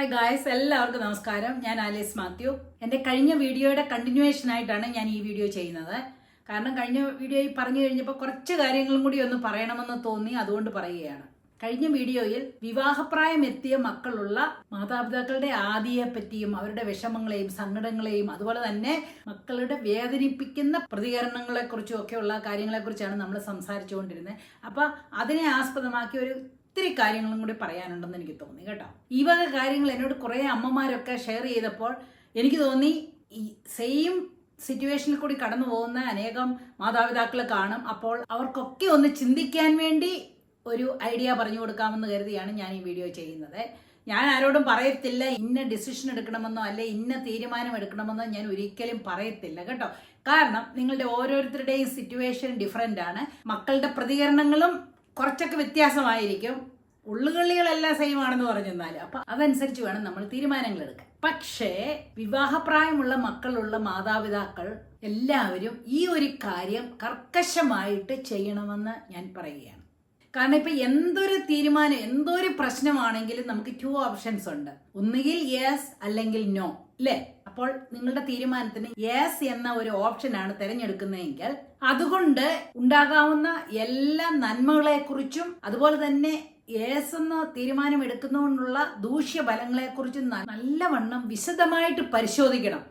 Hi guys എല്ലാവർക്കും നമസ്കാരം. ഞാൻ ആലീസ് മാത്യു. എന്റെ കഴിഞ്ഞ വീഡിയോയുടെ കണ്ടിന്യൂവേഷൻ ആയിട്ടാണ് ഞാൻ ഈ വീഡിയോ ചെയ്യുന്നത്. കാരണം കഴിഞ്ഞ വീഡിയോയിൽ പറഞ്ഞു കഴിഞ്ഞപ്പോൾ കുറച്ച് കാര്യങ്ങളും കൂടി ഒന്ന് പറയണമെന്ന് തോന്നി അതുകൊണ്ട് പറയുകയാണ്. കഴിഞ്ഞ വീഡിയോയിൽ വിവാഹപ്രായം എത്തിയ മക്കളുള്ള മാതാപിതാക്കളുടെ ആദിയെ പറ്റിയും അവരുടെ വിഷമങ്ങളെയും സങ്കടങ്ങളെയും അതുപോലെ തന്നെ മക്കളുടെ വേദനിപ്പിക്കുന്ന പ്രതികരണങ്ങളെ കുറിച്ചും ഒക്കെയുള്ള കാര്യങ്ങളെക്കുറിച്ചാണ് നമ്മൾ സംസാരിച്ചുകൊണ്ടിരുന്നത്. അപ്പോൾ അതിനെ ആസ്പദമാക്കി ഒരു ഒത്തിരി കാര്യങ്ങളും കൂടി പറയാനുണ്ടെന്ന് എനിക്ക് തോന്നി കേട്ടോ. ഈ വക കാര്യങ്ങൾ എന്നോട് കുറേ അമ്മമാരൊക്കെ ഷെയർ ചെയ്തപ്പോൾ എനിക്ക് തോന്നി ഈ സെയിം സിറ്റുവേഷനിൽ കൂടി കടന്നു പോകുന്ന അനേകം മാതാപിതാക്കൾ കാണും. അപ്പോൾ അവർക്കൊക്കെ ഒന്ന് ചിന്തിക്കാൻ വേണ്ടി ഒരു ഐഡിയ പറഞ്ഞു കൊടുക്കാമെന്ന് കരുതിയാണ് ഞാൻ ഈ വീഡിയോ ചെയ്യുന്നത്. ഞാൻ ആരോടും പറയത്തില്ല ഇന്ന ഡിസിഷൻ എടുക്കണമെന്നോ അല്ലെ ഇന്ന തീരുമാനം എടുക്കണമെന്നോ ഞാൻ ഒരിക്കലും പറയത്തില്ല കേട്ടോ. കാരണം നിങ്ങളുടെ ഓരോരുത്തരുടെയും സിറ്റുവേഷൻ ഡിഫറെന്റ് ആണ്. മക്കളുടെ പ്രതികരണങ്ങളും കുറച്ചൊക്കെ വ്യത്യാസമായിരിക്കും. ഉള്ളുകളികളെല്ലാം സെയിം ആണെന്ന് പറഞ്ഞെന്നാൽ അപ്പൊ അതനുസരിച്ച് വേണം നമ്മൾ തീരുമാനങ്ങൾ എടുക്കാൻ. പക്ഷേ വിവാഹപ്രായമുള്ള മക്കളുള്ള മാതാപിതാക്കൾ എല്ലാവരും ഈ ഒരു കാര്യം കർക്കശമായിട്ട് ചെയ്യണമെന്ന് ഞാൻ പറയുകയാണ്. കാരണം ഇപ്പൊ എന്തൊരു തീരുമാനം എന്തൊരു പ്രശ്നമാണെങ്കിലും നമുക്ക് ടു ഓപ്ഷൻസ് ഉണ്ട്. ഒന്നുകിൽ യെസ് അല്ലെങ്കിൽ നോ അല്ലേ അപ്പോൾ നിങ്ങളുടെ തീരുമാനത്തിന് യെസ് എന്ന ഒരു ഓപ്ഷനാണ് തിരഞ്ഞെടുക്കുന്നതെങ്കിൽ അതുകൊണ്ട് ഉണ്ടാകാവുന്ന എല്ലാ നന്മകളെ കുറിച്ചും അതുപോലെ തന്നെ യേസ് എന്ന തീരുമാനം എടുക്കുന്നതുകൊണ്ടുള്ള ദൂഷ്യഫലങ്ങളെ കുറിച്ചും നല്ലവണ്ണം വിശദമായിട്ട് പരിശോധിക്കണം.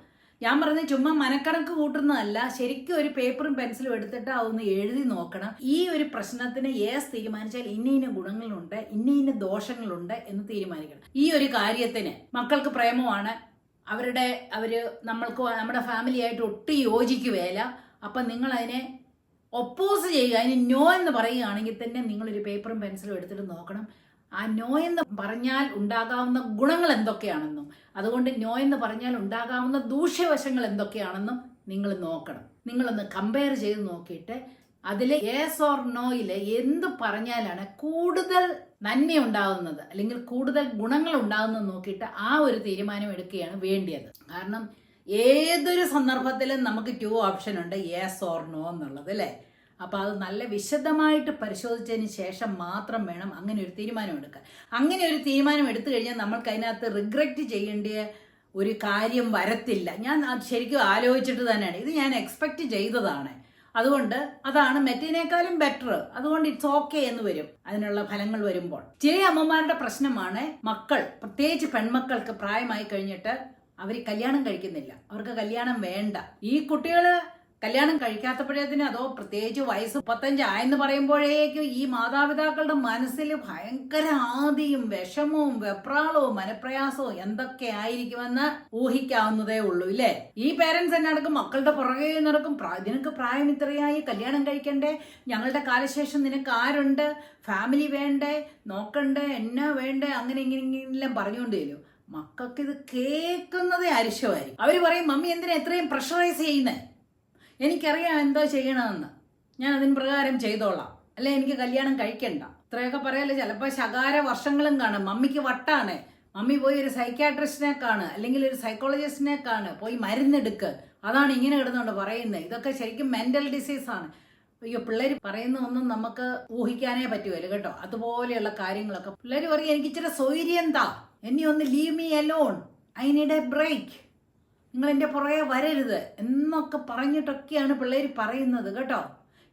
ഞാൻ പറഞ്ഞ ചുമ്മാ മനക്കണക്ക് കൂട്ടുന്നതല്ല. ശരിക്കും ഒരു പേപ്പറും പെൻസിലും എടുത്തിട്ട് അതൊന്ന് എഴുതി നോക്കണം. ഈ ഒരു പ്രശ്നത്തിന് ഏസ് തീരുമാനിച്ചാൽ ഇന്ന ഇന്ന ഗുണങ്ങളുണ്ട് ഇന്ന ഇന്ന ദോഷങ്ങളുണ്ട് എന്ന് തീരുമാനിക്കണം. ഈ ഒരു കാര്യത്തിന് മക്കൾക്ക് പ്രേമമാണ്. അവരുടെ അവർ നമ്മൾക്ക് നമ്മുടെ ഫാമിലിയായിട്ട് ഒട്ടും യോജിക്കുകയില്ല. അപ്പം നിങ്ങൾ അതിനെ ഒപ്പോസ് ചെയ്യുക. അതിന് നോ എന്ന് പറയുകയാണെങ്കിൽ തന്നെ നിങ്ങളൊരു പേപ്പറും പെൻസിലും എടുത്തിട്ട് നോക്കണം. ആ നോ എന്ന് പറഞ്ഞാൽ ഉണ്ടാകാവുന്ന ഗുണങ്ങൾ എന്തൊക്കെയാണെന്നും അതുകൊണ്ട് നോ എന്ന് പറഞ്ഞാൽ ഉണ്ടാകാവുന്ന ദൂഷ്യവശങ്ങൾ എന്തൊക്കെയാണെന്നും നിങ്ങൾ നോക്കണം. നിങ്ങളൊന്ന് കമ്പയർ ചെയ്ത് നോക്കിയിട്ട് അതിൽ യേസ് ഓർ നോയിൽ എന്ത് പറഞ്ഞാലാണ് കൂടുതൽ നന്മ ഉണ്ടാകുന്നത് അല്ലെങ്കിൽ കൂടുതൽ ഗുണങ്ങൾ ഉണ്ടാകുന്നത് നോക്കിയിട്ട് ആ ഒരു തീരുമാനം എടുക്കുകയാണ് വേണ്ടിയത്. കാരണം ഏതൊരു സന്ദർഭത്തിലും നമുക്ക് ടു ഓപ്ഷൻ ഉണ്ട് യെസ് ഓർ നോ എന്നുള്ളത് അല്ലേ? അപ്പോൾ അത് നല്ല വിശദമായിട്ട് പരിശോധിച്ചതിന് ശേഷം മാത്രം വേണം അങ്ങനെ ഒരു തീരുമാനം എടുക്കാൻ അങ്ങനെ ഒരു തീരുമാനം എടുത്തു കഴിഞ്ഞാൽ നമ്മൾക്ക് അതിനകത്ത് റിഗ്രറ്റ് ചെയ്യേണ്ട ഒരു കാര്യം വരത്തില്ല. ഞാൻ ശരിക്കും ആലോചിച്ചിട്ട് തന്നെയാണ്. ഇത് ഞാൻ എക്സ്പെക്റ്റ് ചെയ്തതാണ്. അതുകൊണ്ട് അതാണ് മെറ്റിനേക്കാളും ബെറ്റർ അതുകൊണ്ട് ഇറ്റ്സ് ഓക്കെ എന്ന് വരും. അതിനുള്ള ഫലങ്ങൾ വരുമ്പോൾ. ചില അമ്മമാരുടെ പ്രശ്നമാണ് മക്കൾ. പ്രത്യേകിച്ച് പെൺമക്കൾക്ക് പ്രായമായി കഴിഞ്ഞിട്ട് അവർ കല്യാണം കഴിക്കുന്നില്ല. അവർക്ക് കല്യാണം വേണ്ട. ഈ കുട്ടികൾ കല്യാണം കഴിക്കാത്തപ്പോഴേത്തിന് അതോ പ്രത്യേകിച്ച് വയസ്സ് മുപ്പത്തഞ്ചായെന്ന് പറയുമ്പോഴേക്കും ഈ മാതാപിതാക്കളുടെ മനസ്സിൽ ഭയങ്കര ആദിയും വിഷമവും വെപ്രാളവും മനപ്രയാസവും എന്തൊക്കെ ആയിരിക്കുമെന്ന് ഊഹിക്കാവുന്നതേ ഉള്ളൂ ഇല്ലേ? ഈ പേരൻസ് തന്നെ നടക്കും മക്കളുടെ പുറകെ നടക്കും. നിനക്ക് പ്രായം ഇത്രയായി കല്യാണം കഴിക്കണ്ടേ? ഞങ്ങളുടെ കാലശേഷം നിനക്ക് ആരുണ്ട്? ഫാമിലി വേണ്ടേ? നോക്കണ്ടേ? എന്നെ വേണ്ടേ? അങ്ങനെ ഇങ്ങനെ എല്ലാം പറഞ്ഞുകൊണ്ട് വരും. മക്കൾക്ക് ഇത് കേൾക്കുന്നതേ അരിശമായിരിക്കും. അവർ പറയും മമ്മി എന്തിനാ എത്രയും പ്രഷറൈസ് ചെയ്യുന്നേ? എനിക്കറിയാം എന്തോ ചെയ്യണമെന്ന്. ഞാൻ അതിന് പ്രകാരം ചെയ്തോളാം. അല്ലെ എനിക്ക് കല്യാണം കഴിക്കണ്ട. ഇത്രയൊക്കെ പറയല്ലേ ചിലപ്പോൾ ശകാര വർഷങ്ങളും കാണും. മമ്മിക്ക് വട്ടാണ്. മമ്മി പോയി ഒരു സൈക്കാട്രിസ്റ്റിനെ കാണ് അല്ലെങ്കിൽ ഒരു സൈക്കോളജിസ്റ്റിനെ കാണ്. പോയി മരുന്നെടുക്ക്. അതാണ് ഇങ്ങനെ കിടന്നുകൊണ്ട് പറയുന്നത്. ഇതൊക്കെ ശരിക്കും മെന്റൽ ഡിസീസാണ് അയ്യോ പിള്ളേർ പറയുന്ന ഒന്നും നമുക്ക് ഊഹിക്കാനേ പറ്റുമല്ലോ കേട്ടോ. അതുപോലെയുള്ള കാര്യങ്ങളൊക്കെ. പിള്ളേർ പറയും എനിക്ക് ഇച്ചിരി സൗകര്യം താ. എന്നെ ഒന്ന് leave me alone I need a break നിങ്ങൾ എന്റെ പുറകെ വരരുത് എന്നൊക്കെ പറഞ്ഞിട്ടൊക്കെയാണ് പിള്ളേർ പറയുന്നത് കേട്ടോ.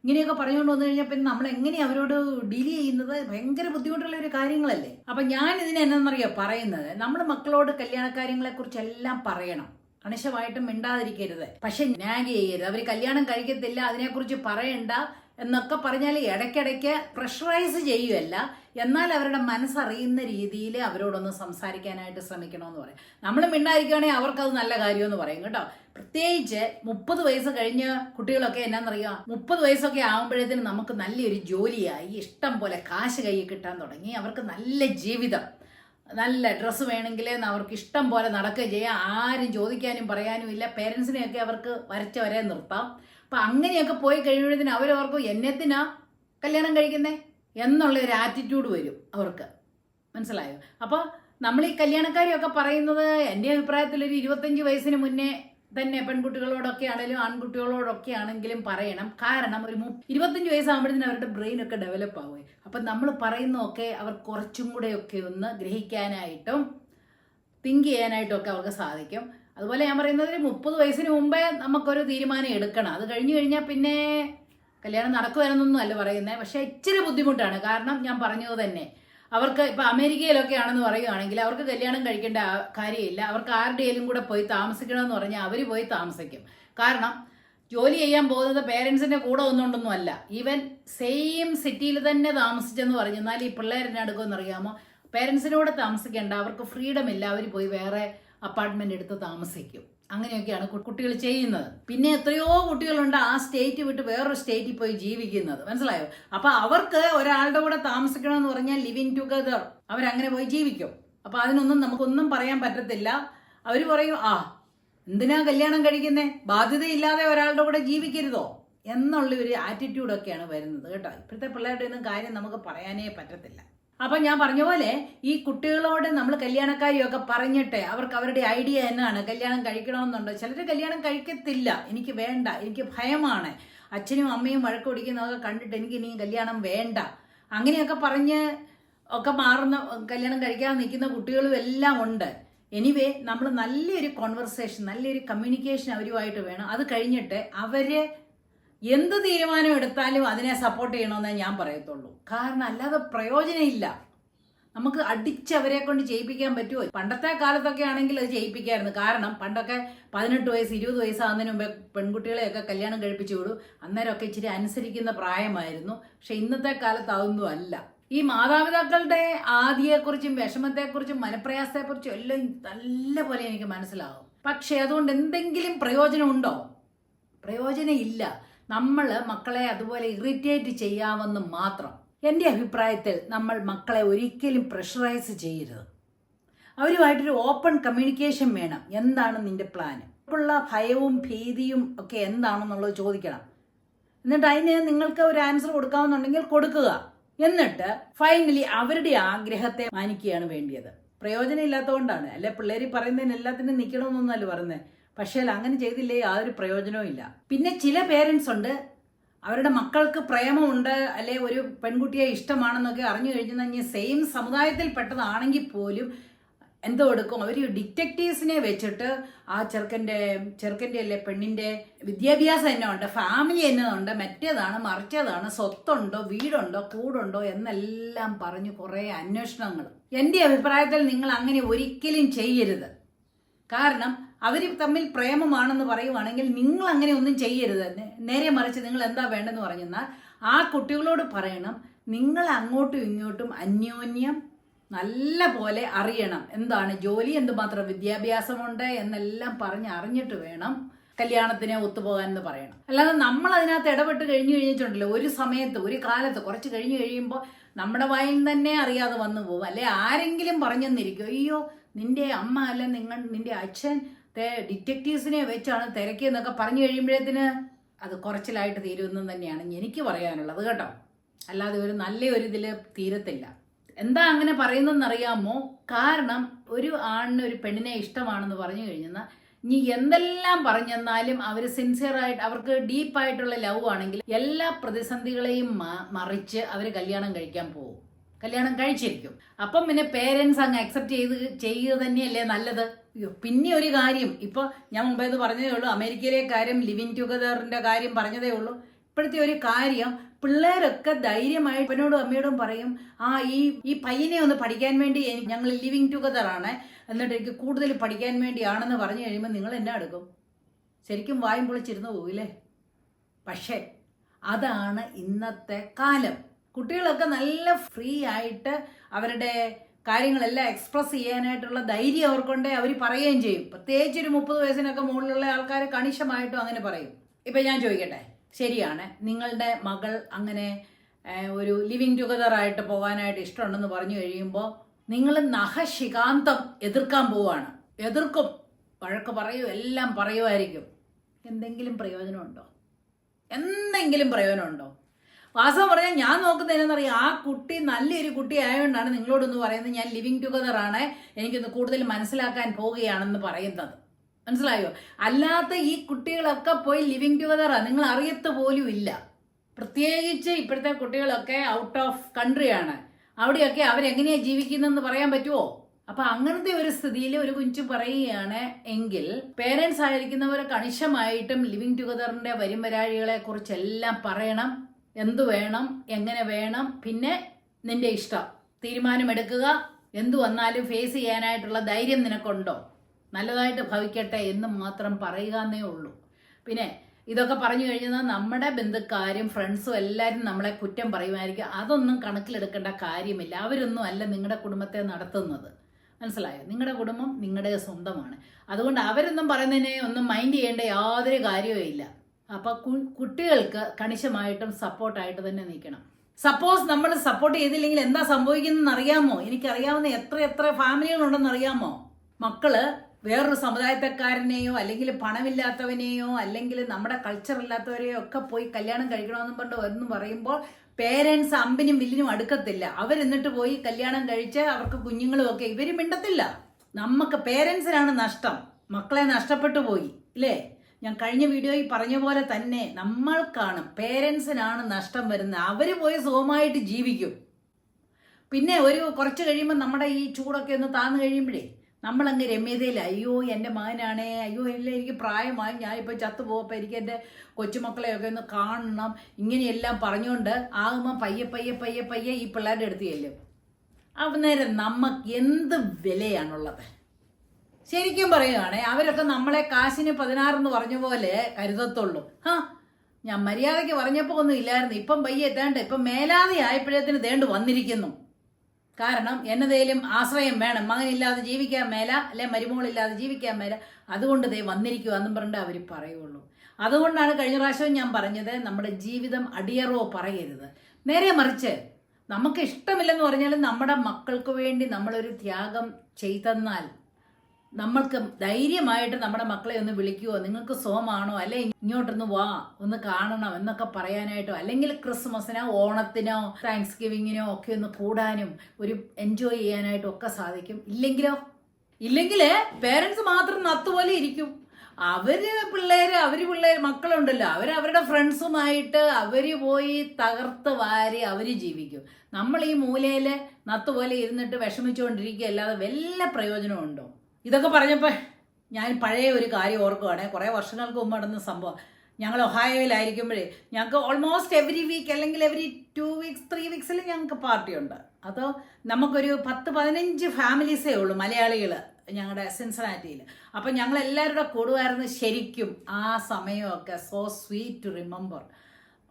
ഇങ്ങനെയൊക്കെ പറഞ്ഞുകൊണ്ട് വന്നു കഴിഞ്ഞാൽ പിന്നെ നമ്മൾ എങ്ങനെ അവരോട് ഡീൽ ചെയ്യുന്നത്? ഭയങ്കര ബുദ്ധിമുട്ടുള്ള ഒരു കാര്യങ്ങളല്ലേ? അപ്പം ഞാൻ ഇതിന് എന്നറിയോ പറയുന്നത്? നമ്മൾ മക്കളോട് കല്യാണക്കാര്യങ്ങളെക്കുറിച്ചെല്ലാം പറയണം. കണിശമായിട്ടും മിണ്ടാതിരിക്കരുത്. പക്ഷെ നാഗ് ചെയ്യരുത്. അവർ കല്യാണം കഴിക്കത്തില്ല അതിനെക്കുറിച്ച് പറയണ്ട എന്നൊക്കെ പറഞ്ഞാൽ ഇടയ്ക്കിടയ്ക്ക് പ്രഷറൈസ് ചെയ്യുകയല്ല. എന്നാൽ അവരുടെ മനസ്സറിയുന്ന രീതിയിൽ അവരോടൊന്ന് സംസാരിക്കാനായിട്ട് ശ്രമിക്കണമെന്ന് പറയും. നമ്മൾ മിണ്ടായിരിക്കുകയാണെങ്കിൽ അവർക്കത് നല്ല കാര്യമെന്ന് പറയും കേട്ടോ. പ്രത്യേകിച്ച് മുപ്പത് വയസ്സ് കഴിഞ്ഞ കുട്ടികളൊക്കെ എന്നാന്നറിയുക മുപ്പത് വയസ്സൊക്കെ ആകുമ്പോഴത്തേനും നമുക്ക് നല്ലൊരു ജോലിയായി ഇഷ്ടം പോലെ കാശ് കയ്യിൽ കിട്ടാൻ തുടങ്ങി അവർക്ക് നല്ല ജീവിതം നല്ല ഡ്രസ്സ് വേണമെങ്കിൽ അവർക്ക് ഇഷ്ടം പോലെ നടക്കുകയും ചെയ്യാം. ആരും ചോദിക്കാനും പറയാനും ഇല്ല. പേരൻസിനെയൊക്കെ അവർക്ക് വരച്ച വരെ നിർത്താം. അപ്പം അങ്ങനെയൊക്കെ പോയി കഴിയുമ്പോഴത്തേന് അവരവർക്ക് എന്നെത്തിനാ കല്യാണം കഴിക്കുന്നേ? എന്നുള്ള ഒരു ആറ്റിറ്റ്യൂഡ് വരും അവർക്ക്. മനസ്സിലായോ? അപ്പോൾ നമ്മൾ ഈ കല്യാണക്കാരെയൊക്കെ പറയുന്നത് എന്റെ അഭിപ്രായത്തിൽ ഒരു ഇരുപത്തഞ്ച് വയസ്സിന് മുന്നേ തന്നെ പെൺകുട്ടികളോടൊക്കെ ആണെങ്കിലും ആൺകുട്ടികളോടൊക്കെ ആണെങ്കിലും പറയണം. കാരണം ഒരു ഇരുപത്തഞ്ച് വയസ്സാകുമ്പോഴത്തേനും അവരുടെ ബ്രെയിൻ ഒക്കെ ഡെവലപ്പ് ആവുകയും. അപ്പം നമ്മൾ പറയുന്നതൊക്കെ അവർ കുറച്ചും കൂടെയൊക്കെ ഒന്ന് ഗ്രഹിക്കാനായിട്ടും തിങ്ക് ചെയ്യാനായിട്ടൊക്കെ അവർക്ക് സാധിക്കും. അതുപോലെ ഞാൻ പറയുന്നത് ഒരു മുപ്പത് വയസ്സിന് മുമ്പേ നമുക്കൊരു തീരുമാനം എടുക്കണം. അത് കഴിഞ്ഞു കഴിഞ്ഞാൽ പിന്നെ കല്യാണം നടക്കുവാനൊന്നും അല്ല പറയുന്നത് പക്ഷേ ഇച്ചിരി ബുദ്ധിമുട്ടാണ്. കാരണം ഞാൻ പറഞ്ഞത് തന്നെ അവർക്ക് ഇപ്പം അമേരിക്കയിലൊക്കെ ആണെന്ന് പറയുകയാണെങ്കിൽ അവർക്ക് കല്യാണം കഴിക്കേണ്ട കാര്യമില്ല. അവർക്ക് ആരുടെയും കൂടെ പോയി താമസിക്കണമെന്ന് പറഞ്ഞാൽ അവർ പോയി താമസിക്കും. കാരണം ജോലി ചെയ്യാൻ പോകുന്നത് പേരൻസിന്റെ കൂടെ ഒന്നുകൊണ്ടൊന്നും അല്ല ഈവൻ സെയിം സിറ്റിയിൽ തന്നെ താമസിച്ചെന്ന് പറഞ്ഞു. എന്നാൽ ഈ പിള്ളേരെന്നെ അടുക്കുമെന്ന് അറിയാമോ? പേരൻസിനോട് താമസിക്കേണ്ട അവർക്ക് ഫ്രീഡം ഇല്ല അവർ പോയി വേറെ അപ്പാർട്ട്മെന്റ് എടുത്ത് താമസിക്കും. അങ്ങനെയൊക്കെയാണ് കുട്ടികൾ ചെയ്യുന്നത്. പിന്നെ എത്രയോ കുട്ടികളുണ്ട് ആ സ്റ്റേറ്റ് വിട്ട് വേറൊരു സ്റ്റേറ്റിൽ പോയി ജീവിക്കുന്നത്. മനസ്സിലായോ? അപ്പൊ അവർക്ക് ഒരാളുടെ കൂടെ താമസിക്കണം എന്ന് പറഞ്ഞാൽ ലിവിങ് ടുഗദർ അവരങ്ങനെ പോയി ജീവിക്കും. അപ്പൊ അതിനൊന്നും നമുക്കൊന്നും പറയാൻ പറ്റത്തില്ല. അവർ പറയും ആ എന്തിനാ കല്യാണം കഴിക്കുന്നേ? ബാധ്യതയില്ലാതെ ഒരാളുടെ കൂടെ ജീവിക്കരുതോ? എന്നുള്ള ഒരു ആറ്റിറ്റ്യൂഡൊക്കെയാണ് വരുന്നത് കേട്ടോ. ഇപ്പോഴത്തെ പിള്ളേരുടെ ഒന്നും കാര്യം നമുക്ക് പറയാനേ പറ്റത്തില്ല. അപ്പൊ ഞാൻ പറഞ്ഞ പോലെ ഈ കുട്ടികളോട് നമ്മൾ കല്യാണക്കാരിയൊക്കെ പറഞ്ഞിട്ട് അവർക്ക് അവരുടെ ഐഡിയ എന്നാണ്. കല്യാണം കഴിക്കണമെന്നുണ്ടോ? ചിലർ കല്യാണം കഴിക്കത്തില്ല. എനിക്ക് വേണ്ട. എനിക്ക് ഭയമാണ്. അച്ഛനും അമ്മയും വഴക്ക് പിടിക്കുന്നതൊക്കെ കണ്ടിട്ട് എനിക്ക് ഇനി കല്യാണം വേണ്ട. അങ്ങനെയൊക്കെ പറഞ്ഞ് ഒക്കെ മാറുന്ന കല്യാണം കഴിക്കാൻ നിൽക്കുന്ന കുട്ടികളും എല്ലാം ഉണ്ട്. എനിവേ നമ്മൾ നല്ലൊരു കോൺവെർസേഷൻ നല്ലൊരു കമ്മ്യൂണിക്കേഷൻ അവരുമായിട്ട് വേണം. അത് കഴിഞ്ഞിട്ട് അവർ എന്ത് തീരുമാനം എടുത്താലും അതിനെ സപ്പോർട്ട് ചെയ്യണമെന്നേ ഞാൻ പറയത്തുള്ളൂ. കാരണം അല്ലാതെ പ്രയോജനമില്ല. നമുക്ക് അടിച്ച് അവരെ കൊണ്ട് ചെയ്യിപ്പിക്കാൻ പറ്റുമോ? പണ്ടത്തെ കാലത്തൊക്കെ ആണെങ്കിൽ അത് ചെയ്യിപ്പിക്കായിരുന്നു. കാരണം പണ്ടൊക്കെ പതിനെട്ട് വയസ്സ് ഇരുപത് വയസ്സാകുന്നതിന് മുമ്പേ പെൺകുട്ടികളെയൊക്കെ കല്യാണം കഴിപ്പിച്ചു വിടും. അന്നേരമൊക്കെ ഇച്ചിരി അനുസരിക്കുന്ന പ്രായമായിരുന്നു. പക്ഷെ ഇന്നത്തെ കാലത്ത് അതൊന്നും അല്ല. ഈ മാതാപിതാക്കളുടെ ആദിയെക്കുറിച്ചും വിഷമത്തെക്കുറിച്ചും മനപ്രയാസത്തെക്കുറിച്ചും എല്ലാം നല്ല പോലെ എനിക്ക് മനസ്സിലാകും പക്ഷേ അതുകൊണ്ട് എന്തെങ്കിലും പ്രയോജനമുണ്ടോ? പ്രയോജനം ഇല്ല നമ്മൾ മക്കളെ അതുപോലെ ഇറിറ്റേറ്റ് ചെയ്യാമെന്ന് മാത്രം. എന്റെ അഭിപ്രായത്തിൽ നമ്മൾ മക്കളെ ഒരിക്കലും പ്രഷറൈസ് ചെയ്യരുത്. അവരുമായിട്ടൊരു ഓപ്പൺ കമ്മ്യൂണിക്കേഷൻ വേണം. എന്താണ് നിന്റെ പ്ലാൻ ഉള്ള ഭയവും ഭീതിയും ഒക്കെ എന്താണെന്നുള്ളത് ചോദിക്കണം. എന്നിട്ട് അതിന് നിങ്ങൾക്ക് ഒരു ആൻസർ കൊടുക്കാമെന്നുണ്ടെങ്കിൽ കൊടുക്കുക. എന്നിട്ട് ഫൈനലി അവരുടെ ആഗ്രഹത്തെ മാനിക്കുകയാണ് വേണ്ടിയത്. പ്രയോജനം ഇല്ലാത്തതുകൊണ്ടാണ്. അല്ലെ പിള്ളേർ പറയുന്നതിന് എല്ലാത്തിനും നിൽക്കണമെന്നൊന്നല്ല പറയുന്നത്. പക്ഷേ അങ്ങനെ ചെയ്തില്ലേ? യാതൊരു പ്രയോജനവും ഇല്ല. പിന്നെ ചില പേരൻസ് ഉണ്ട്. അവരുടെ മക്കൾക്ക് പ്രേമമുണ്ട്. അല്ലെ ഒരു പെൺകുട്ടിയെ ഇഷ്ടമാണെന്നൊക്കെ അറിഞ്ഞു കഴിഞ്ഞാൽ സെയിം സമുദായത്തിൽ പെട്ടതാണെങ്കിൽ പോലും എന്തോ എടുക്കും. അവർ ഡിറ്റക്റ്റീവ്സിനെ വെച്ചിട്ട് ആ ചെറുക്കന്റെ ചെറുക്കന്റെ അല്ലെ പെണ്ണിന്റെ വിദ്യാഭ്യാസം എന്നെ ഉണ്ട് ഫാമിലി എന്നുണ്ട് മറ്റേതാണ് മറിച്ചതാണ് സ്വത്തുണ്ടോ വീടുണ്ടോ കൂടുണ്ടോ എന്നെല്ലാം പറഞ്ഞ് കുറേ അന്വേഷണങ്ങൾ. എന്റെ അഭിപ്രായത്തിൽ നിങ്ങൾ അങ്ങനെ ഒരിക്കലും ചെയ്യരുത്. കാരണം അവർ തമ്മിൽ പ്രേമമാണെന്ന് പറയുവാണെങ്കിൽ നിങ്ങൾ അങ്ങനെ ഒന്നും ചെയ്യരുത്. നേരെ മറിച്ച് നിങ്ങൾ എന്താ വേണ്ടെന്ന് പറഞ്ഞെന്നാൽ ആ കുട്ടികളോട് പറയണം നിങ്ങൾ അങ്ങോട്ടും ഇങ്ങോട്ടും അന്യോന്യം നല്ല പോലെ അറിയണം. എന്താണ്? ജോലി എന്തുമാത്രം? വിദ്യാഭ്യാസമുണ്ട് എന്നെല്ലാം പറഞ്ഞ് അറിഞ്ഞിട്ട് വേണം കല്യാണത്തിന് ഒത്തുപോകാൻ എന്ന് പറയണം. അല്ലാതെ നമ്മൾ അതിനകത്ത് ഇടപെട്ട് കഴിഞ്ഞു കഴിഞ്ഞിട്ടുണ്ടല്ലോ. ഒരു സമയത്ത് ഒരു കാലത്ത് കുറച്ച് കഴിഞ്ഞു കഴിയുമ്പോൾ നമ്മുടെ വായിൽ തന്നെ അറിയാതെ വന്നു പോകും. അല്ലെ ആരെങ്കിലും പറഞ്ഞെന്നിരിക്കും അയ്യോ നിന്റെ അമ്മ അല്ല നിങ്ങൾ നിന്റെ അച്ഛൻ ഡിറ്റക്റ്റീവ്സിനെ വെച്ചാണ് തിരക്കിയെന്നൊക്കെ പറഞ്ഞു കഴിയുമ്പോഴത്തേന് അത് കുറച്ചിലായിട്ട് തീരുമെന്ന് തന്നെയാണ് എനിക്ക് പറയാനുള്ളത് കേട്ടോ. അല്ലാതെ ഒരു നല്ല ഒരു ഇതിൽ തീരത്തില്ല. എന്താ അങ്ങനെ പറയുന്നതെന്നറിയാമോ? കാരണം ഒരു ആണിന് ഒരു പെണ്ണിനെ ഇഷ്ടമാണെന്ന് പറഞ്ഞു കഴിഞ്ഞാൽ ഇനി എന്തെല്ലാം പറഞ്ഞെന്നാലും അവർ സിൻസിയറായിട്ട് അവർക്ക് ഡീപ്പായിട്ടുള്ള ലവ് ആണെങ്കിൽ എല്ലാ പ്രതിസന്ധികളെയും മറിച്ച് അവർ കല്യാണം കഴിക്കാൻ പോകും കല്യാണം കഴിച്ചിരിക്കും. അപ്പം പിന്നെ പേരൻസ് അങ്ങ് അക്സെപ്റ്റ് ചെയ്ത് ചെയ്യുക തന്നെയല്ലേ നല്ലത്? അയ്യോ പിന്നെ ഒരു കാര്യം. ഇപ്പോൾ ഞാൻ മുമ്പേ പറഞ്ഞതേ ഉള്ളൂ. അമേരിക്കയിലെ കാര്യം ലിവിങ് ടുഗദറിന്റെ കാര്യം പറഞ്ഞതേ ഉള്ളൂ. ഇപ്പോഴത്തെ ഒരു കാര്യം പിള്ളേരൊക്കെ ധൈര്യമായി അപ്പനോടും അമ്മയോടും പറയും ആ ഈ ഈ പയ്യനെ ഒന്ന് പഠിക്കാൻ വേണ്ടി ഞങ്ങൾ ലിവിങ് ആണ് എന്നിട്ട് എനിക്ക് കൂടുതൽ പഠിക്കാൻ വേണ്ടിയാണെന്ന് പറഞ്ഞു കഴിയുമ്പോൾ നിങ്ങൾ എന്നെ എടുക്കും ശരിക്കും വായും പൊളിച്ചിരുന്ന് പോവില്ലേ? പക്ഷേ അതാണ് ഇന്നത്തെ കാലം. കുട്ടികളൊക്കെ നല്ല ഫ്രീ ആയിട്ട് അവരുടെ കാര്യങ്ങളെല്ലാം എക്സ്പ്രസ് ചെയ്യാനായിട്ടുള്ള ധൈര്യം അവർക്കുണ്ടേ അവർ പറയുകയും ചെയ്യും. പ്രത്യേകിച്ച് ഒരു മുപ്പത് വയസ്സിനൊക്കെ മുകളിലുള്ള ആൾക്കാർ കണിശമായിട്ടും അങ്ങനെ പറയും. ഇപ്പം ഞാൻ ചോദിക്കട്ടെ ശരിയാണ്. നിങ്ങളുടെ മകൾ അങ്ങനെ ഒരു ലിവിങ് ടുഗദർ ആയിട്ട് പോകാനായിട്ട് ഇഷ്ടമുണ്ടെന്ന് പറഞ്ഞു കഴിയുമ്പോൾ നിങ്ങൾ നഹശികാന്തം എതിർക്കാൻ പോവാണ് എതിർക്കും. വഴക്ക് പറയും എല്ലാം പറയുമായിരിക്കും. എന്തെങ്കിലും പ്രയോജനമുണ്ടോ? എന്തെങ്കിലും പ്രയോജനമുണ്ടോ? വാസ്തവം പറഞ്ഞാൽ ഞാൻ നോക്കുന്നത് നോക്കുന്നതിനെന്നറിയാം ആ കുട്ടി നല്ലൊരു കുട്ടി ആയതുകൊണ്ടാണ് നിങ്ങളോടൊന്ന് പറയുന്നത് ഞാൻ ലിവിങ് ടുഗദർ ആണ് എനിക്കൊന്ന് കൂടുതൽ മനസ്സിലാക്കാൻ പോവുകയാണെന്ന് പറയുന്നത്. മനസ്സിലായോ? അല്ലാത്ത ഈ കുട്ടികളൊക്കെ പോയി ലിവിങ് ടുഗദറാണ് നിങ്ങൾ അറിയത്ത് പോലും ഇല്ല. പ്രത്യേകിച്ച് ഇപ്പോഴത്തെ കുട്ടികളൊക്കെ ഔട്ട് ഓഫ് കൺട്രിയാണ് അവിടെയൊക്കെ അവരെങ്ങനെയാണ് ജീവിക്കുന്നതെന്ന് പറയാൻ പറ്റുമോ അപ്പൊ അങ്ങനത്തെ ഒരു സ്ഥിതിയിൽ ഒരു കുഞ്ചു പറയുകയാണ് എങ്കിൽ പേരൻസ് ആയിരിക്കുന്നവർ കണിശമായിട്ടും ലിവിങ് ടുഗദറിന്റെ വരും വരാഴികളെ കുറിച്ചെല്ലാം പറയണം. എന്തു വേണം എങ്ങനെ വേണം പിന്നെ നിന്റെ ഇഷ്ടം. തീരുമാനമെടുക്കുക. എന്തു വന്നാലും ഫേസ് ചെയ്യാനായിട്ടുള്ള ധൈര്യം നിനക്കുണ്ടോ? നല്ലതായിട്ട് ഭവിക്കട്ടെ എന്ന് മാത്രം പറയുക എന്നേ ഉള്ളൂ. പിന്നെ ഇതൊക്കെ പറഞ്ഞു കഴിഞ്ഞാൽ നമ്മുടെ ബന്ധുക്കാരും ഫ്രണ്ട്സും എല്ലാവരും നമ്മളെ കുറ്റം പറയുമായിരിക്കും. അതൊന്നും കണക്കിലെടുക്കേണ്ട കാര്യമില്ല. അവരൊന്നും അല്ല നിങ്ങളുടെ കുടുംബത്തെ നടത്തുന്നത്. മനസ്സിലായോ? നിങ്ങളുടെ കുടുംബം നിങ്ങളുടെ സ്വന്തമാണ്. അതുകൊണ്ട് അവരൊന്നും പറയുന്നതിനെ ഒന്നും മൈൻഡ് ചെയ്യേണ്ട യാതൊരു കാര്യവും ഇല്ല അപ്പൊ കു- കുട്ടികൾക്ക് കണിശമായിട്ടും സപ്പോർട്ടായിട്ട് തന്നെ നിൽക്കണം. സപ്പോസ് നമ്മൾ സപ്പോർട്ട് ചെയ്തില്ലെങ്കിൽ എന്താ സംഭവിക്കുന്നതെന്ന് അറിയാമോ? എനിക്കറിയാവുന്ന എത്ര എത്ര ഫാമിലികളുണ്ടെന്ന് അറിയാമോ? മക്കൾ വേറൊരു സമുദായത്തെക്കാരനെയോ അല്ലെങ്കിൽ പണമില്ലാത്തവനെയോ അല്ലെങ്കിൽ നമ്മുടെ കൾച്ചർ ഇല്ലാത്തവരെയോ ഒക്കെ പോയി കല്യാണം കഴിക്കണമെന്നും പറഞ്ഞു എന്ന് പറയുമ്പോൾ പേരൻസ് അമ്പിനും വില്ലിനും അടുക്കത്തില്ല. അവരെന്നിട്ട് പോയി കല്യാണം കഴിച്ച് അവർക്ക് കുഞ്ഞുങ്ങളും ഒക്കെ ഇവർ മിണ്ടത്തില്ല. നമുക്ക് പേരൻസിനാണ് നഷ്ടം. മക്കളെ നഷ്ടപ്പെട്ടു പോയി. ഇല്ലേ? ഞാൻ കഴിഞ്ഞ വീഡിയോയിൽ പറഞ്ഞ പോലെ തന്നെ നമ്മൾക്കാണ് പേരൻസിനാണ് നഷ്ടം വരുന്നത്. അവർ പോയി സുഖമായിട്ട് ജീവിക്കും. പിന്നെ ഒരു കുറച്ച് കഴിയുമ്പോൾ നമ്മുടെ ഈ ചൂടൊക്കെ ഒന്ന് താന്നു കഴിയുമ്പോഴേ നമ്മളങ്ങ് രമ്യതയിൽ അയ്യോ എന്റെ മകനാണേ. അയ്യോ ഇല്ല എനിക്ക് പ്രായമായി. ഞാനിപ്പോൾ ചത്തുപോകപ്പോൾ എനിക്ക് എന്റെ കൊച്ചുമക്കളെയൊക്കെ ഒന്ന് കാണണം. ഇങ്ങനെയെല്ലാം പറഞ്ഞുകൊണ്ട് ആകുമ്പോൾ പയ്യെ പയ്യെ പയ്യെ പയ്യെ ഈ പിള്ളേരുടെ അടുത്ത് ചെല്ലും. അന്നേരം നമുക്ക് എന്ത് വിലയാണുള്ളത്? ശരിക്കും പറയുകയാണെ അവരൊക്കെ നമ്മളെ കാശിന് പതിനാറെന്ന് പറഞ്ഞ പോലെ കരുതത്തുള്ളൂ. ഹാ ഞാൻ മര്യാദയ്ക്ക് പറഞ്ഞപ്പോൾ ഒന്നും ഇല്ലായിരുന്നു. ഇപ്പം പയ്യെ എത്താണ്ട് ഇപ്പം മേലാതെ ആയപ്പോഴത്തിന് തേണ്ട് വന്നിരിക്കുന്നു. കാരണം എന്നതേലും ആശ്രയം വേണം. മകനില്ലാതെ ജീവിക്കാൻ മേല അല്ലെ മരുമോളില്ലാതെ ജീവിക്കാൻ മേല. അതുകൊണ്ട് ദേ വന്നിരിക്കുക എന്നും പറഞ്ഞിട്ട് അവർ പറയുള്ളൂ. അതുകൊണ്ടാണ് കഴിഞ്ഞ പ്രാവശ്യം ഞാൻ പറഞ്ഞത് നമ്മുടെ ജീവിതം അടിയറോ പറയരുത്. നേരെ മറിച്ച് നമുക്ക് ഇഷ്ടമില്ലെന്ന് പറഞ്ഞാൽ നമ്മുടെ മക്കൾക്ക് വേണ്ടി നമ്മളൊരു ത്യാഗം ചെയ്തെന്നാൽ നമ്മൾക്ക് ധൈര്യമായിട്ട് നമ്മുടെ മക്കളെ ഒന്ന് വിളിക്കുവോ? നിങ്ങൾക്ക് സോമാണോ? അല്ലെ ഇങ്ങോട്ടൊന്ന് വാ ഒന്ന് കാണണം എന്നൊക്കെ പറയാനായിട്ടോ? അല്ലെങ്കിൽ ക്രിസ്മസിനോ ഓണത്തിനോ താങ്ക്സ് ഗിവിങ്ങിനോ ഒക്കെ ഒന്ന് കൂടാനും ഒരു എൻജോയ് ചെയ്യാനായിട്ടും ഒക്കെ സാധിക്കും. ഇല്ലെങ്കിലോ? ഇല്ലെങ്കിൽ പേരൻസ് മാത്രം നത്തുപോലെ ഇരിക്കും. അവർ പിള്ളേര് അവർ പിള്ളേര് മക്കളുണ്ടല്ലോ. അവർ അവരുടെ ഫ്രണ്ട്സുമായിട്ട് അവർ പോയി തകർത്ത് വാരി അവർ ജീവിക്കും. നമ്മൾ ഈ മൂലയിൽ നത്തുപോലെ ഇരുന്നിട്ട് വിഷമിച്ചുകൊണ്ടിരിക്കുക അല്ലാതെ വല്ല പ്രയോജനമുണ്ടോ ഇതൊക്കെ പറഞ്ഞപ്പോൾ ഞാൻ പഴയ ഒരു കാര്യം ഓർക്കുകയാണ് കുറേ വർഷങ്ങൾക്ക് മുമ്പ് നടന്ന സംഭവം. ഞങ്ങൾ ഒഹായോയിലായിരിക്കുമ്പോഴേ ഞങ്ങൾക്ക് ഓൾമോസ്റ്റ് എവറി വീക്ക് അല്ലെങ്കിൽ എവറി ടു വീക്സ് ത്രീ വീക്സിൽ ഞങ്ങൾക്ക് പാർട്ടിയുണ്ട് അതോ നമുക്കൊരു പത്ത് പതിനഞ്ച് ഫാമിലീസേ ഉള്ളൂ മലയാളികൾ ഞങ്ങളുടെ സിൻസനാറ്റിയിൽ അപ്പം ഞങ്ങളെല്ലാവരുടെ കൂടുമായിരുന്നു ശരിക്കും ആ സമയമൊക്കെ സോ സ്വീറ്റ് ടു റിമെമ്പർ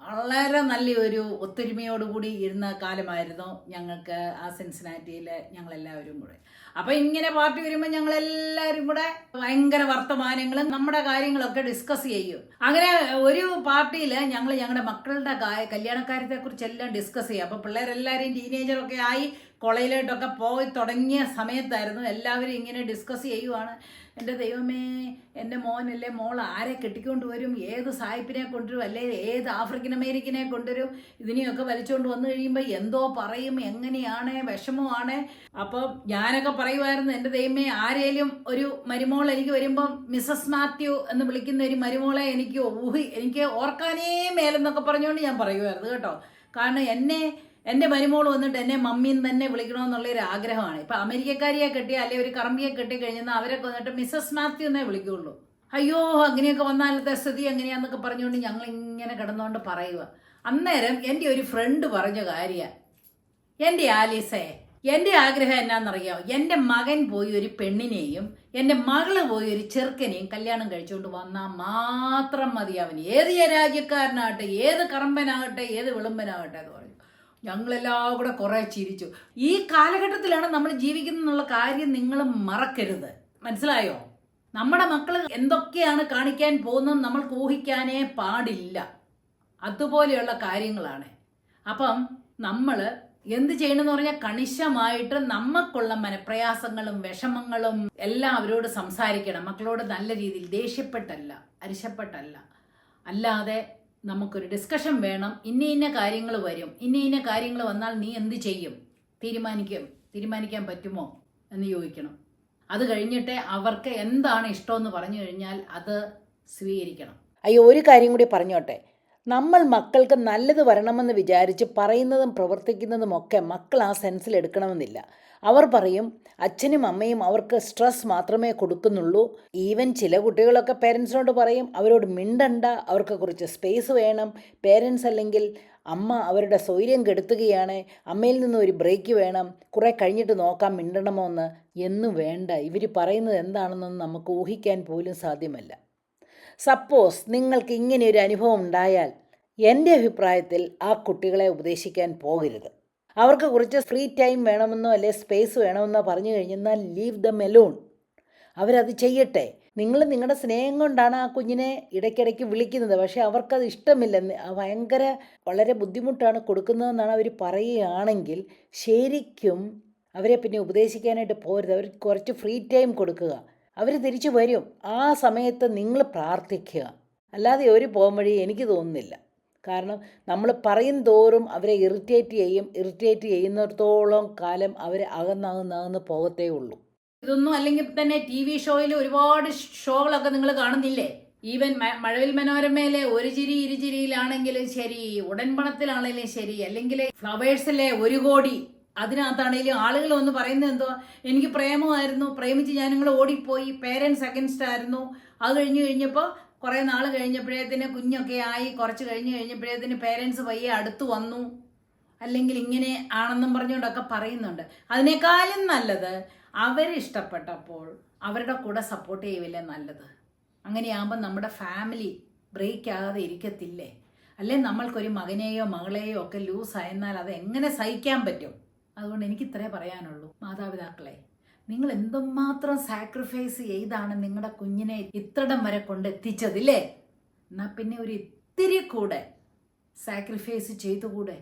വളരെ നല്ലൊരു ഒത്തൊരുമയോടുകൂടി ഇരുന്ന കാലമായിരുന്നു ഞങ്ങൾക്ക് ആ സെൻസിനാറ്റിയിൽ ഞങ്ങളെല്ലാവരും കൂടെ. അപ്പം ഇങ്ങനെ പാർട്ടി വരുമ്പോൾ ഞങ്ങളെല്ലാവരും കൂടെ ഭയങ്കര വർത്തമാനങ്ങളും നമ്മുടെ കാര്യങ്ങളൊക്കെ ഡിസ്കസ് ചെയ്യും. അങ്ങനെ ഒരു പാർട്ടിയിൽ ഞങ്ങൾ ഞങ്ങളുടെ മക്കളുടെ കാ- കല്യാണക്കാര്യത്തെ കുറിച്ചെല്ലാം ഡിസ്കസ് ചെയ്യും അപ്പോൾ പിള്ളേരെല്ലാവരും ടീനേജറൊക്കെ ആയി കോളേജിലോട്ടൊക്കെ പോയി തുടങ്ങിയ സമയത്തായിരുന്നു എല്ലാവരും ഇങ്ങനെ ഡിസ്കസ് ചെയ്യുവാണ്. എന്റെ ദൈവമേ എന്റെ മോനല്ലേ മോൾ ആരെ കെട്ടിക്കൊണ്ട് വരും? ഏത് സായിപ്പിനെ കൊണ്ടുവരും? അല്ലെ ഏത് ആഫ്രിക്കൻ അമേരിക്കനെ കൊണ്ടുവരും? ഇതിനെയൊക്കെ വലിച്ചുകൊണ്ട് വന്നു കഴിയുമ്പോൾ എന്തോ പറയും എങ്ങനെയാണ് വിഷമമാണ്. അപ്പോൾ ഞാനൊക്കെ പറയുമായിരുന്നു എന്റെ ദൈവമേ ആരേലും ഒരു മരുമോൾ എനിക്ക് വരുമ്പം മിസ്സസ് മാത്യു എന്ന് വിളിക്കുന്ന ഒരു മരുമോളെ എനിക്ക് ഊഹി എനിക്ക് ഓർക്കാനേ മേലെന്നൊക്കെ പറഞ്ഞുകൊണ്ട് ഞാൻ പറയുമായിരുന്നു കേട്ടോ. കാരണം എന്നെ എന്റെ മരുമോൾ വന്നിട്ട് എന്നെ മമ്മിന്ന് തന്നെ വിളിക്കണമെന്നുള്ള ഒരു ആഗ്രഹമാണ്. ഇപ്പം അമേരിക്കക്കാരിയെ കെട്ടി അല്ലെങ്കിൽ ഒരു കറമ്പിയെ കെട്ടി കഴിഞ്ഞാൽ അവരൊക്കെ വന്നിട്ട് മിസ്സസ് മാത്യു എന്നേ വിളിക്കുകയുള്ളൂ അയ്യോ അങ്ങനെയൊക്കെ വന്നാലത്തെ സ്ഥിതി എങ്ങനെയാന്നൊക്കെ പറഞ്ഞുകൊണ്ട് ഞങ്ങൾ ഇങ്ങനെ കിടന്നുകൊണ്ട് പറയുക അന്നേരം എന്റെ ഒരു ഫ്രണ്ട് പറഞ്ഞ കാര്യമാണ് എന്റെ ആലീസേ എന്റെ ആഗ്രഹം എന്നാണെന്നറിയാമോ എന്റെ മകൻ പോയി ഒരു പെണ്ണിനെയും എന്റെ മകൾ പോയി ഒരു ചെറുക്കനെയും കല്യാണം കഴിച്ചുകൊണ്ട് വന്നാൽ മാത്രം മതി അവന്. ഏത് രാജ്യക്കാരനാകട്ടെ ഏത് കറമ്പനാകട്ടെ ഏത് വിളമ്പനാകട്ടെ ഞങ്ങളെല്ലാം കൂടെ കുറേ ചിരിച്ചു. ഈ കാലഘട്ടത്തിലാണ് നമ്മൾ ജീവിക്കുന്നുള്ള കാര്യം നിങ്ങൾ മറക്കരുത്. മനസ്സിലായോ? നമ്മുടെ മക്കൾ എന്തൊക്കെയാണ് കാണിക്കാൻ പോകുന്നത് നമ്മൾ ഊഹിക്കാനേ പാടില്ല. അതുപോലെയുള്ള കാര്യങ്ങളാണ്. അപ്പം നമ്മൾ എന്ത് ചെയ്യണമെന്ന് പറഞ്ഞാൽ കണിശമായിട്ട് നമുക്കുള്ള മനപ്രയാസങ്ങളും വിഷമങ്ങളും എല്ലാം അവരോട് സംസാരിക്കണം. മക്കളോട് നല്ല രീതിയിൽ ദേഷ്യപ്പെട്ടല്ല അരിശപ്പെട്ടല്ല. അല്ലാതെ നമുക്കൊരു ഡിസ്കഷൻ വേണം. ഇന്ന ഇന്ന കാര്യങ്ങൾ വരും. ഇന്ന ഇന്ന കാര്യങ്ങൾ വന്നാൽ നീ എന്ത് ചെയ്യും? തീരുമാനിക്കും. തീരുമാനിക്കാൻ പറ്റുമോ? എന്ന് ചോദിക്കണം. അത് കഴിഞ്ഞിട്ട് അവർക്ക് എന്താണ് ഇഷ്ടമെന്ന് പറഞ്ഞു കഴിഞ്ഞാൽ അത് സ്വീകരിക്കണം. അയ്യോ ഒരു കാര്യം കൂടി പറഞ്ഞോട്ടെ. നമ്മൾ മക്കൾക്ക് നല്ലത് വരണമെന്ന് വിചാരിച്ച് പറയുന്നതും പ്രവർത്തിക്കുന്നതുമൊക്കെ മക്കൾ ആ സെൻസിൽ എടുക്കണമെന്നില്ല. അവർ പറയും അച്ഛനും അമ്മയും അവർക്ക് സ്ട്രെസ് മാത്രമേ കൊടുക്കുന്നുള്ളൂ. ഈവൻ ചില കുട്ടികളൊക്കെ പേരൻസിനോട് പറയും അവരോട് മിണ്ടണ്ട അവർക്ക് കുറച്ച് സ്പേസ് വേണം. പേരൻസ് അല്ലെങ്കിൽ അമ്മ അവരുടെ സ്വൈര്യം കെടുത്തുകയാണ് അമ്മയിൽ നിന്ന് ഒരു ബ്രേക്ക് വേണം. കുറേ കഴിഞ്ഞിട്ട് നോക്കാം മിണ്ടണമോ എന്ന്. എന്നും വേണ്ട. ഇവർ പറയുന്നത് എന്താണെന്നൊന്നും നമുക്ക് ഊഹിക്കാൻ പോലും സാധ്യമല്ല. സപ്പോസ് നിങ്ങൾക്ക് ഇങ്ങനെ ഒരു അനുഭവം ഉണ്ടായാൽ എന്റെ അഭിപ്രായത്തിൽ ആ കുട്ടികളെ ഉപദേശിക്കാൻ പോകരുത്. അവർക്ക് കുറച്ച് ഫ്രീ ടൈം വേണമെന്നോ അല്ലെ സ്പേസ് വേണമെന്നോ പറഞ്ഞു കഴിഞ്ഞെന്നാൽ ലീവ് ദ മെലൂൺ അവരത് ചെയ്യട്ടെ. നിങ്ങൾ നിങ്ങളുടെ സ്നേഹം കൊണ്ടാണ് ആ കുഞ്ഞിനെ ഇടയ്ക്കിടയ്ക്ക് വിളിക്കുന്നത്. പക്ഷേ അവർക്കത് ഇഷ്ടമില്ല നി- ഭയങ്കര വളരെ ബുദ്ധിമുട്ടാണ് കൊടുക്കുന്നതെന്നാണ് അവർ പറയുകയാണെങ്കിൽ ശരിക്കും അവരെ പിന്നെ ഉപദേശിക്കാനായിട്ട് പോരുത് അവർ കുറച്ച് ഫ്രീ ടൈം കൊടുക്കുക. അവർ തിരിച്ചു വരും. ആ സമയത്ത് നിങ്ങൾ പ്രാർത്ഥിക്കുക. അല്ലാതെ ഒരു പോംവഴി എനിക്ക് തോന്നുന്നില്ല. കാരണം നമ്മൾ പറയും തോറും അവരെ ഇറിറ്റേറ്റ് ചെയ്യും. ഇറിറ്റേറ്റ് ചെയ്യുന്നിടത്തോളം കാലം അവർ അകന്നകന്നകന്ന് പോകത്തേ ഉള്ളൂ. ഇതൊന്നും അല്ലെങ്കിൽ തന്നെ ടി വി ഷോയിൽ ഒരുപാട് ഷോകളൊക്കെ നിങ്ങൾ കാണുന്നില്ലേ? ഈവൻ മഴവിൽ മനോരമയിലെ ഒരു ചിരി ഇരുചിരിയിലാണെങ്കിലും ശരി. ഉടൻപണത്തിലാണെങ്കിലും ശരി. അല്ലെങ്കിൽ ഫ്ലവേഴ്സിലെ ഒരു കോടി അതിനകത്താണെങ്കിലും ആളുകൾ വന്ന് പറയുന്നത് എന്തോ എനിക്ക് പ്രേമമായിരുന്നു. പ്രേമിച്ച് ഞാൻ നിങ്ങൾ ഓടിപ്പോയി. പേരൻസ് അഗൻസ്റ്റ് ആയിരുന്നു. അത് കഴിഞ്ഞ് കഴിഞ്ഞപ്പോൾ കുറേ നാൾ കഴിഞ്ഞപ്പോഴേത്തിന് കുഞ്ഞൊക്കെ ആയി. കുറച്ച് കഴിഞ്ഞ് കഴിഞ്ഞപ്പോഴേത്തിന് പേരൻസ് പയ്യെ അടുത്ത് വന്നു. അല്ലെങ്കിൽ ഇങ്ങനെ ആണെന്നും പറഞ്ഞുകൊണ്ടൊക്കെ പറയുന്നുണ്ട്. അതിനേക്കാളും നല്ലത് അവരിഷ്ടപ്പെട്ടപ്പോൾ അവരുടെ കൂടെ സപ്പോർട്ട് ചെയ്യില്ലേ നല്ലത്? അങ്ങനെയാകുമ്പോൾ നമ്മുടെ ഫാമിലി ബ്രേക്ക് ആകാതെ ഇരിക്കത്തില്ലേ? അല്ലെ? നമ്മൾക്കൊരു മകനെയോ മകളെയോ ഒക്കെ ലൂസ് ആയെന്നാൽ അത് എങ്ങനെ സഹിക്കാൻ പറ്റും? അതുകൊണ്ട് എനിക്ക് ഇത്രേ പറയാനുള്ളൂ. മാതാപിതാക്കളെ നിങ്ങൾ എന്തുമാത്രം സാക്രിഫൈസ് ചെയ്താണ് നിങ്ങളുടെ കുഞ്ഞിനെ ഇത്രടം വരെ കൊണ്ടെത്തിച്ചതില്ലേ? എന്നാൽ പിന്നെ ഒരു ഇത്തിരി കൂടെ സാക്രിഫൈസ് ചെയ്തുകൂടെ?